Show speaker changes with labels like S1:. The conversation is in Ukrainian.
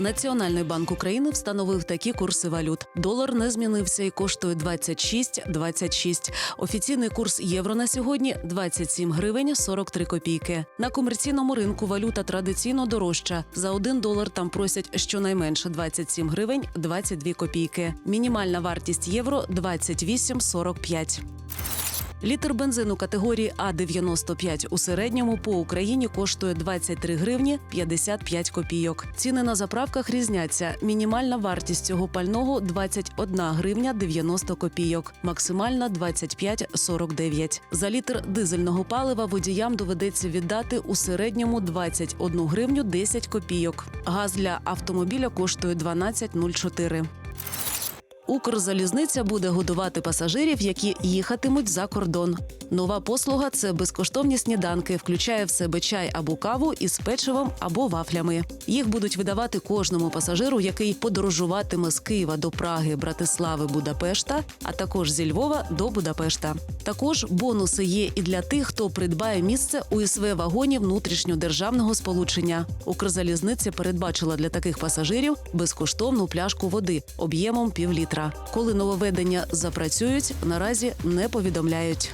S1: Національний банк України встановив такі курси валют. Долар не змінився і коштує 26,26. Офіційний курс євро на сьогодні 27 гривень 43 копійки. На комерційному ринку валюта традиційно дорожча. За 1 долар там просять щонайменше 27 гривень 22 копійки. Мінімальна вартість євро 28,45. Літр бензину категорії А95 у середньому по Україні коштує 23 гривні 55 копійок. Ціни на заправках різняться. Мінімальна вартість цього пального 21 гривня 90 копійок, максимальна 25,49. За літр дизельного палива водіям доведеться віддати у середньому 21 гривню 10 копійок. Газ для автомобіля коштує 12,04. Укрзалізниця буде годувати пасажирів, які їхатимуть за кордон. Нова послуга це безкоштовні сніданки, включає в себе чай або каву із печивом або вафлями. Їх будуть видавати кожному пасажиру, який подорожуватиме з Києва до Праги, Братислави, Будапешта, а також зі Львова до Будапешта. Також бонуси є і для тих, хто придбає місце у СВ вагоні внутрішньодержавного сполучення. Укрзалізниця передбачила для таких пасажирів безкоштовну пляшку води об'ємом півлітра. Коли нововведення запрацюють, наразі не повідомляють.